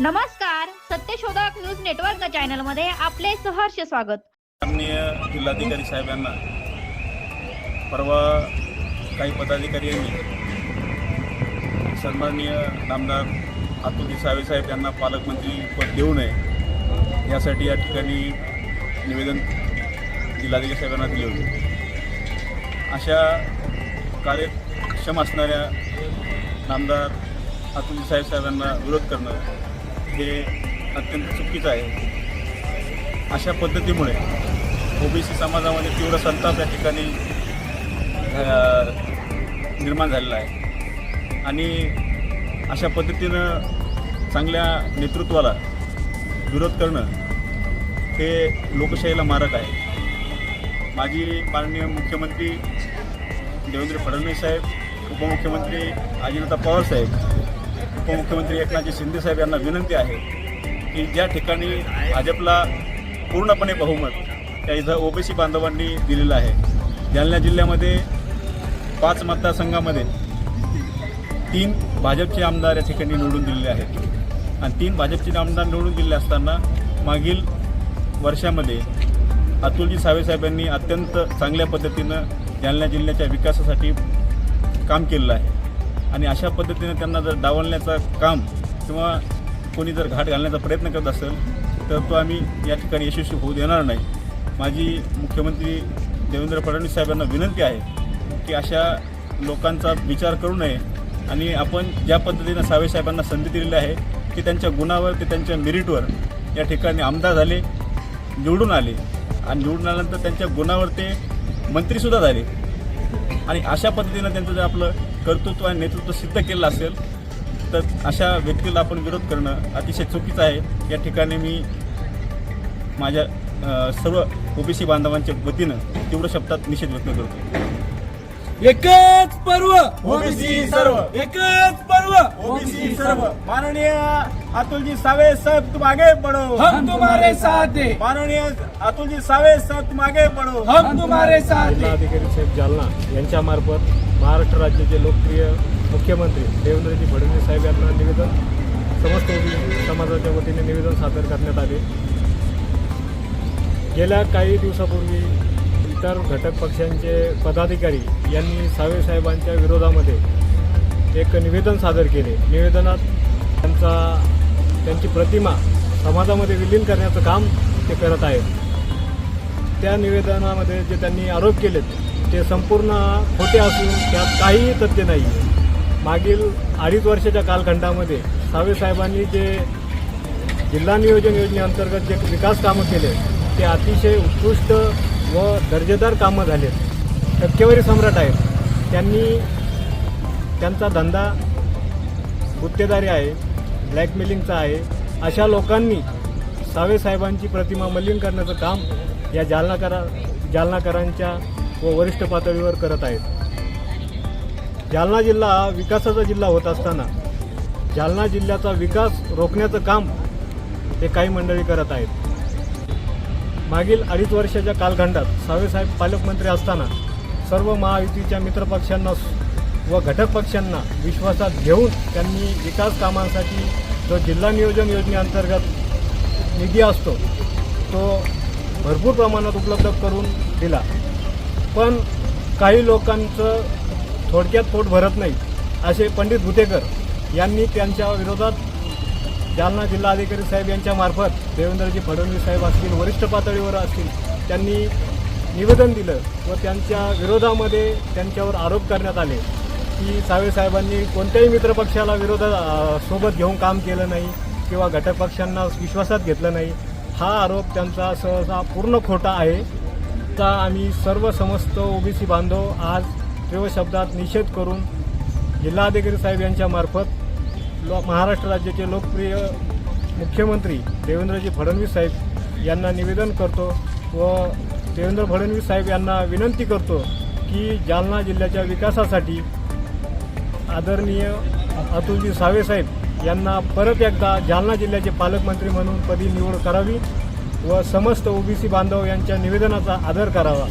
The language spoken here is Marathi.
नमस्कार सत्यशोधक न्यूज नेटवर्क चॅनलमध्ये आपले सहर्ष स्वागत. माननीय जिल्हाधिकारी साहेबांना परवा काही पदाधिकारी यांनी सन्माननीय नामदार आतुजी सावे साहेब यांना पालकमंत्री पद देऊ नये यासाठी या ठिकाणी निवेदन जिल्हाधिकारी साहेबांना दिले होते. अशा कार्यक्षम असणाऱ्या नामदार आतुजी साहेब साहेबांना विरोध करणं हे अत्यंत चुकीचं आहे. अशा पद्धतीमुळे ओबीसी समाजामध्ये तीव्र संताप या ठिकाणी निर्माण झालेला आहे. आणि अशा पद्धतीनं चांगल्या नेतृत्वाला विरोध करणं हे लोकशाहीला मारक आहे. माजी माननीय मुख्यमंत्री देवेंद्र फडणवीस साहेब उपमुख्यमंत्री अजितदा पवार साहेब उपमुख्यमंत्री एकनाथजी शिंदे साहेब यांना विनंती आहे की ज्या ठिकाणी भाजपला पूर्णपणे बहुमत त्या इथं ओबीसी बांधवांनी दिलेलं आहे. जालना जिल्ह्यामध्ये पाच मतदारसंघामध्ये तीन भाजपचे आमदार या ठिकाणी निवडून दिलेले आहेत. आणि तीन भाजपचे आमदार निवडून दिले असताना मागील वर्षामध्ये अतुलजी सावेसाहेबांनी अत्यंत चांगल्या पद्धतीनं जालना जिल्ह्याच्या विकासासाठी काम केलेलं आहे. आणि अशा पद्धतीने त्यांना जर डावलण्याचं काम किंवा कोणी जर घाट घालण्याचा प्रयत्न करत असेल तर तो आम्ही या ठिकाणी यशस्वी होऊ देणार नाही. माझी मुख्यमंत्री देवेंद्र फडणवीस साहेबांना विनंती आहे की अशा लोकांचा विचार करू नये आणि आपण ज्या पद्धतीनं सावे साहेबांना संधी दिलेली आहे की त्यांच्या गुणावर ते त्यांच्या मेरिटवर या ठिकाणी आमदार झाले निवडून आले. आणि निवडून आल्यानंतर त्यांच्या गुणावर ते मंत्रीसुद्धा झाले. आणि अशा पद्धतीनं त्यांचं जर आपलं कर्तृत्व आणि नेतृत्व सिद्ध केलं असेल तर अशा व्यक्तीला आपण विरोध करणं अतिशय चुकीचं आहे. या ठिकाणी मी माझ्या सर्व ओबीसी बांधवांच्या वतीनं तीव्र शब्दात निषेध व्यक्त करतो. एकच पर्व. ओबीसी सर्व. एकच पर्व. ओबीसी सर्व. माननीय अतुलजी सावे साहेब तुम आगे बढ़ो. हम तुम्हारे साथ दे माननीय अतुलजी सावे साहेब तुम आगे बढ़ो. हम तुम्हारे साथ जिल्हाधिकारी साहेब जालना यांच्यामार्फत महाराष्ट्र राज्याचे लोकप्रिय मुख्यमंत्री देवेंद्रजी फडणवीस साहेब यांना निवेदन समस्त ओबीसी समाजाच्या वतीने निवेदन सादर करण्यात आले. गेल्या काही दिवसापूर्वी इतर घटक पक्षांचे पदाधिकारी यांनी सावे साहेबांच्या विरोधामध्ये एक निवेदन सादर केले. निवेदनात त्यांचा त्यांची प्रतिमा समाजामध्ये विलीन करण्याचं काम ते करत आहेत. त्या निवेदनामध्ये जे त्यांनी आरोप केलेत ते संपूर्ण खोटे असून त्यात काहीही तथ्य नाही मागील अडीच वर्षाच्या कालखंडामध्ये सावे साहेबांनी जे जिल्हा नियोजन योजनेअंतर्गत जे विकास कामं केले ते अतिशय उत्कृष्ट व दर्जेदार कामं झाले टक्केवारी सम्राट आहेत. त्यांनी त्यांचा धंदा गुत्तेदारी आहे ब्लॅकमेलिंगचा आहे. अशा लोकांनी सावेसाहेबांची प्रतिमा मलिन करण्याचं काम या जालनाकरा जालनाकरांच्या व वरिष्ठ पातळीवर करत आहेत. जालना जिल्हा हा विकासाचा जिल्हा होत असताना जालना जिल्ह्याचा विकास रोखण्याचं काम हे काही मंडळी करत आहेत. मागील अडीच वर्षाच्या कालखंडात सावेसाहेब पालकमंत्री असताना सर्व महायुतीच्या मित्रपक्षांना व घटक पक्षांना विश्वासात घेऊन त्यांनी विकास कामांसाठी जो जिल्हा नियोजन योजनेअंतर्गत निधी असतो तो भरपूर प्रमाणात उपलब्ध करून दिला. पण काही लोकांचं थोडक्यात पोट भरत नाही असे पंडित भुतेकर यांनी त्यांच्या विरोधात जालना जिल्हाधिकारी साहेब यांच्या मार्फत देवेंद्रजी फडणवीस साहेब असतील वरिष्ठ पातळीवर असतील त्यांनी निवेदन दिलं व त्यांच्या विरोधामध्ये त्यांच्यावर आरोप करण्यात आले की सावेसाहेबांनी कोणत्याही मित्रपक्षाला विरोधा सोबत घेऊन काम केलं नाही किंवा घटक पक्षांना विश्वासात घेतलं नाही. हा आरोप त्यांचा सहसा पूर्ण खोटा आहे. चा आम्ही सर्व समस्त ओबीसी बांधव आज तीव्र शब्दात निषेध करून जिल्हाधिकारी साहेब यांच्यामार्फत लो महाराष्ट्र राज्याचे लोकप्रिय मुख्यमंत्री देवेंद्रजी फडणवीस साहेब यांना निवेदन करतो व देवेंद्र फडणवीस साहेब यांना विनंती करतो की जालना जिल्ह्याच्या विकासासाठी आदरणीय अतुलजी सावे साहेब यांना परत एकदा जालना जिल्ह्याचे पालकमंत्री म्हणून पदी निवड करावी व समस्त ओबीसी बांधव यांच्या निवेदनाचा आदर करावा.